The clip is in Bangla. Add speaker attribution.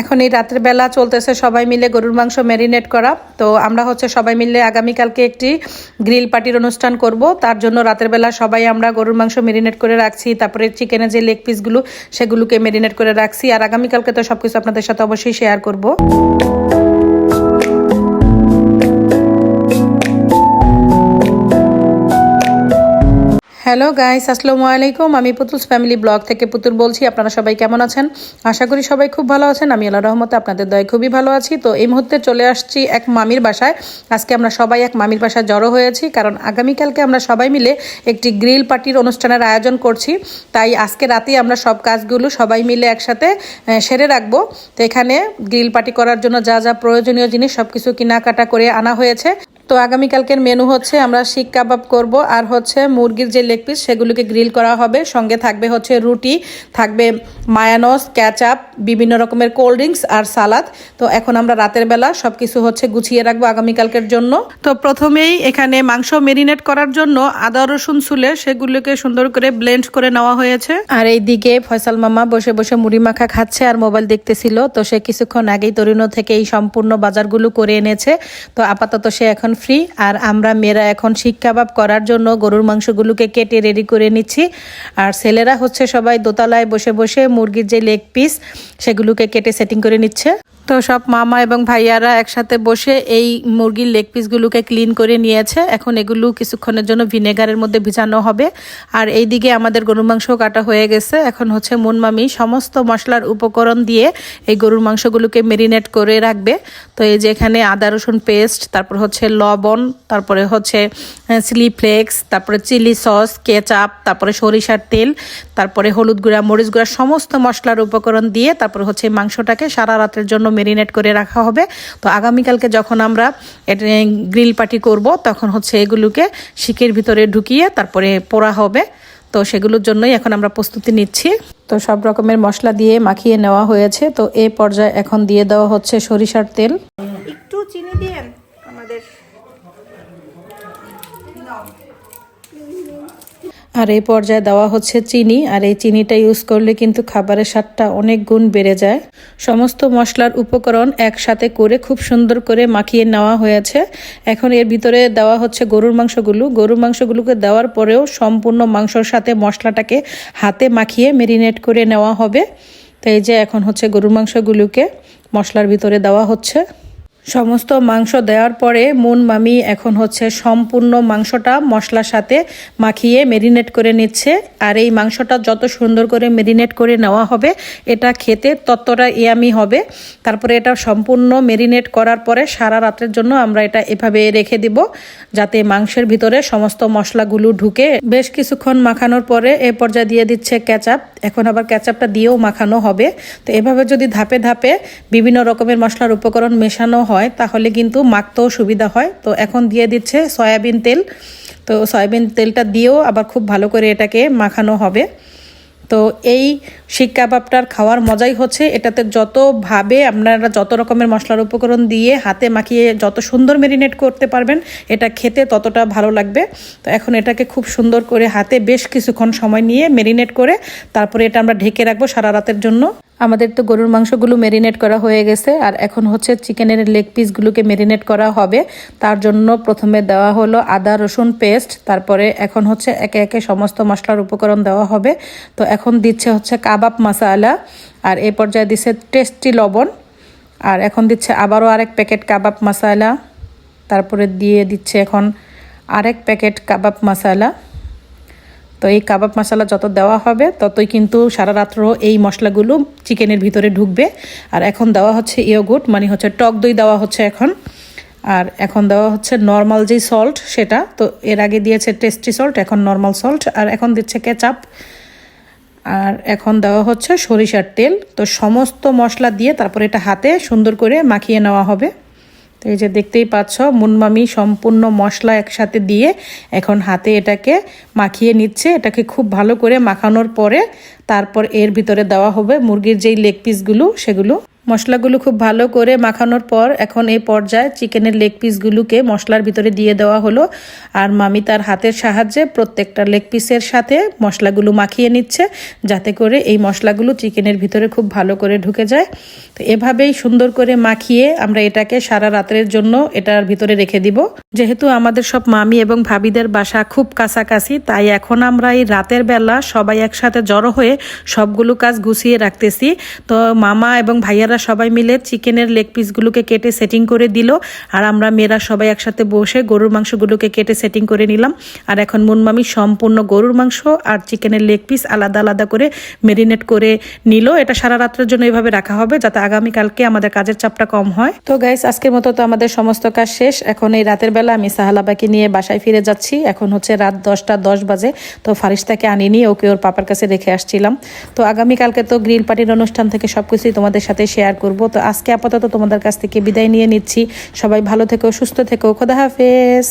Speaker 1: এখন এই রাতের বেলা চলতেছে সবাই মিলে গরুর মাংস ম্যারিনেট করা। তো আমরা হচ্ছে সবাই মিলে আগামীকালকে একটি গ্রিল পার্টির অনুষ্ঠান করব। তার জন্য রাতের বেলা সবাই আমরা গরুর মাংস ম্যারিনেট করে রাখছি। তারপরে চিকেনের যে লেগ পিসগুলো সেগুলোকে ম্যারিনেট করে রাখছি। আর আগামীকালকে তো সব কিছু আপনাদের সাথে অবশ্যই শেয়ার করব। হ্যালো গাইস আসসালামু আলাইকুম আমি পুতুলস ফ্যামিলি ব্লগ থেকে পুতুল বলছি। আপনারা সবাই কেমন আছেন? আশা করি সবাই খুব ভালো আছেন। আমি আল্লাহ রহমতে আপনাদের দয় খুবই ভালো আছি। তো এই মুহূর্তে চলে আসছি এক মামির বাসায়। আজকে আমরা সবাই এক মামির বাসায় জড়ো হয়েছি, কারণ আগামীকালকে আমরা সবাই মিলে একটি গ্রিল পার্টির অনুষ্ঠানের আয়োজন করছি। তাই আজকে রাতেই আমরা সব কাজগুলো সবাই মিলে একসাথে সেরে রাখব। তো এখানে গ্রিল পার্টি করার জন্য যা যা প্রয়োজনীয় জিনিস সব কিছু কেনাকাটা করে আনা হয়েছে। তো আগামীকালকের মেনু হচ্ছে আমরা শিক কাবাব করব, আর হচ্ছে মুরগির যে লেগ পিস সেগুলোকে গ্রিল করা হবে। সঙ্গে থাকবে হচ্ছে রুটি, থাকবে মায়ানস ক্যাচআপ বিভিন্ন রকমের কোল্ড ড্রিঙ্কস আর সালাদ তো এখন আমরা রাতের বেলা সব কিছু হচ্ছে গুছিয়ে রাখব আগামীকালকের জন্য। তো প্রথমেই এখানে মাংস মেরিনেট করার জন্য আদা, রসুন, ছুলে সেগুলোকে সুন্দর করে ব্লেন্ড করে নেওয়া হয়েছে। আর এইদিকে ফয়সাল মামা বসে বসে মুড়ি মাখা খাচ্ছে আর মোবাইল দেখতেছিল। তো সে কিছুক্ষণ আগেই তরুণ থেকে এই সম্পূর্ণ বাজারগুলো করে এনেছে। তো আপাতত সে এখন ফ্রি আর আমরা মেয়েরা এখন শিক কাবাব করার জন্য গরুর মাংসগুলোকে কেটে রেডি করে নিচ্ছি। আর ছেলেরা হচ্ছে সবাই দোতলায় বসে বসে মুরগির যে লেগ পিস সেগুলোকে কেটে সেটিং করে নিচ্ছে। তো সব মামা এবং ভাইয়ারা একসাথে বসে এই মুরগির লেগ পিসগুলোকে ক্লিন করে নিয়েছে। এখন এগুলো কিছুক্ষণের জন্য ভিনেগারের মধ্যে ভিজানো হবে। আর এইদিকে আমাদের গরুর মাংস কাটা হয়ে গেছে। এখন হচ্ছে মুনমামি সমস্ত মশলার উপকরণ দিয়ে এই গরুর মাংসগুলোকে মেরিনেট করে রাখবে। তো এই যে এখানে আদা, রসুন পেস্ট তারপর হচ্ছে লবণ, তারপরে হচ্ছে চিলি ফ্লেক্স তারপরে চিলি সস কেচাপ তারপরে সরিষার তেল, তারপরে হলুদ গুঁড়া, মরিচ গুঁড়া, সমস্ত মশলার উপকরণ দিয়ে তারপর হচ্ছে এই মাংসটাকে সারা রাতের জন্য মেরিনেট করে রাখা হবে। তো আগামীকালকে যখন আমরা গ্রিল পার্টি করব, তখন হচ্ছে এগুলোকে শিকের ভিতরে ঢুকিয়ে তারপরে পোড়া হবে। তো সেগুলোর জন্যই এখন আমরা প্রস্তুতি নিচ্ছি। তো সব রকমের মশলা দিয়ে মাখিয়ে নেওয়া হয়েছে। তো এই পর্যায়ে এখন দিয়ে দেওয়া হচ্ছে সরিষার তেল।
Speaker 2: একটু চিনি দিয়ে আমাদের
Speaker 1: আর এই পর্যায়ে দেওয়া হচ্ছে চিনি, আর এই চিনিটা ইউজ করলে কিন্তু খাবারের স্বাদটা অনেক গুণ বেড়ে যায়। সমস্ত মশলার উপকরণ একসাথে করে খুব সুন্দর করে মাখিয়ে নেওয়া হয়েছে। এখন এর ভিতরে দেওয়া হচ্ছে গরুর মাংসগুলো। গরুর মাংসগুলোকে দেওয়ার পরেও সম্পূর্ণ মাংসর সাথে মশলাটাকে হাতে মাখিয়ে মেরিনেট করে নেওয়া হবে। তো এই যে এখন হচ্ছে গরুর মাংসগুলোকে মশলার ভিতরে দেওয়া হচ্ছে। সমস্ত মাংস দেওয়ার পরে মুন মামি এখন হচ্ছে সম্পূর্ণ মাংসটা মশলার সাথে মাখিয়ে মেরিনেট করে নিচ্ছে। আর এই মাংসটা যত সুন্দর করে মেরিনেট করে নেওয়া হবে, এটা খেতে ততটা ইয়ামি হবে। তারপরে এটা সম্পূর্ণ মেরিনেট করার পরে সারা রাতের জন্য আমরা এটা এভাবে রেখে দিব, যাতে মাংসের ভিতরে সমস্ত মশলাগুলো ঢুকে। বেশ কিছুক্ষণ মাখানোর পরে এ পর্যায়ে দিয়ে দিচ্ছে ক্যাচাপ এখন আবার ক্যাচাপটা দিয়েও মাখানো হবে। তো এভাবে যদি ধাপে ধাপে বিভিন্ন রকমের মশলার উপকরণ মেশানো হয়, তাহলে কিন্তু মাখতেও সুবিধা হয়। তো এখন দিয়ে দিচ্ছে সয়াবিন তেল। তো সয়াবিন তেলটা দিয়েও আবার খুব ভালো করে এটাকে মাখানো হবে। তো এই শিক কাবাবটার খাওয়ার মজাই হচ্ছে, এটাতে যতভাবে আপনারা যত রকমের মশলার উপকরণ দিয়ে হাতে মাখিয়ে যত সুন্দর মেরিনেট করতে পারবেন, এটা খেতে ততটা ভালো লাগবে। তো এখন এটাকে খুব সুন্দর করে হাতে বেশ কিছুক্ষণ সময় নিয়ে মেরিনেট করে, তারপরে এটা আমরা ঢেকে রাখব সারা রাতের জন্য। আমাদের তো গরুর মাংসগুলো মেরিনেট করা হয়ে গেছে, আর এখন হচ্ছে চিকেনের লেগ পিসগুলোকে মেরিনেট করা হবে। তার জন্য প্রথমে দেওয়া হলো আদা, রসুন পেস্ট তারপরে এখন হচ্ছে একে একে সমস্ত মশলার উপকরণ দেওয়া হবে। তো এখন দিচ্ছে হচ্ছে কাবাব মশালা আর এ পর্যায়ে দিচ্ছে টেস্টি লবণ, আর এখন দিচ্ছে আবারও আরেক প্যাকেট কাবাব মশালা তারপরে দিয়ে দিচ্ছে এখন আরেক প্যাকেট কাবাব মশালা তো এই কাবাব মশলা যত দেওয়া হবে, ততই কিন্তু সারা রাত্র এই মশলাগুলো চিকেনের ভিতরে ঢুকবে। আর এখন দেওয়া হচ্ছে ইয়োগুট মানে হচ্ছে টক দই দেওয়া হচ্ছে এখন। আর এখন দেওয়া হচ্ছে নর্মাল যেই সল্ট সেটা, তো এর আগে দিয়েছে টেস্টি সল্ট এখন নর্মাল সল্ট আর এখন দিচ্ছে কেচাপ আর এখন দেওয়া হচ্ছে সরিষার তেল, তো সমস্ত মশলা দিয়ে তারপরে এটা হাতে সুন্দর করে মাখিয়ে নেওয়া হবে। তো এই যে দেখতেই পাচ্ছ মুনমামি সম্পূর্ণ মশলা একসাথে দিয়ে এখন হাতে এটাকে মাখিয়ে নিচ্ছে। এটাকে খুব ভালো করে মাখানোর পরে তারপর এর ভিতরে দেওয়া হবে মুরগির যেই লেগ পিসগুলো সেগুলো মশলাগুলো খুব ভালো করে মাখানোর পর এখন এই পর্যায়ে চিকেনের লেগ পিসগুলোকে মশলার ভিতরে দিয়ে দেওয়া হলো। আর মামি তার হাতের সাহায্যে প্রত্যেকটা লেগ পিসের সাথে মশলাগুলো মাখিয়ে নিচ্ছে, যাতে করে এই মশলাগুলো চিকেনের ভিতরে খুব ভালো করে ঢুকে যায়। তো এভাবেই সুন্দর করে মাখিয়ে আমরা এটাকে সারা রাতের জন্য এটার ভিতরে রেখে দিব। যেহেতু আমাদের সব মামি এবং ভাবিদের বাসা খুব কাছাকাছি, তাই এখন আমরা এই রাতের বেলা সবাই একসাথে জড়ো হয়ে সবগুলো কাজ গুছিয়ে রাখতেছি। তো মামা এবং ভাইয়ারা সবাই মিলে চিকেনের লেগ পিসগুলোকে কেটে সেটিং করে দিল। আর আমরা মেয়েরা সবাই একসাথে বসে গরুর মাংসগুলোকে কেটে সেটিং করে নিলাম। আর এখন মুনমামি সম্পূর্ণ গরুর মাংস আর চিকেনের লেগ পিস আলাদা আলাদা করে মেরিনেট করে নিল। এটা সারা রাত্রের জন্য এইভাবে রাখা হবে যাতে আগামীকালকে আমাদের কাজের চাপটা কম হয়। তো গাইস আজকের মতো তো আমাদের সমস্ত কাজ শেষ। এখন এই রাতের বেলা আমি সাহালাবাকে নিয়ে বাসায় ফিরে যাচ্ছি। এখন হচ্ছে রাত দশটা দশ বাজে। তো ফারিস্তাকে আনিনি ওকে ওর পাপার কাছে রেখে আসছিলাম। তো আগামীকালকে তো গ্রিল পার্টির অনুষ্ঠান থেকে সবকিছুই তোমাদের সাথে শেয়ার করব। তো আজকে আপাতত তোমাদের কাছ থেকে বিদায় নিয়ে নিচ্ছি। সবাই ভালো থেকো, সুস্থ থেকো। খোদা হাফেজ।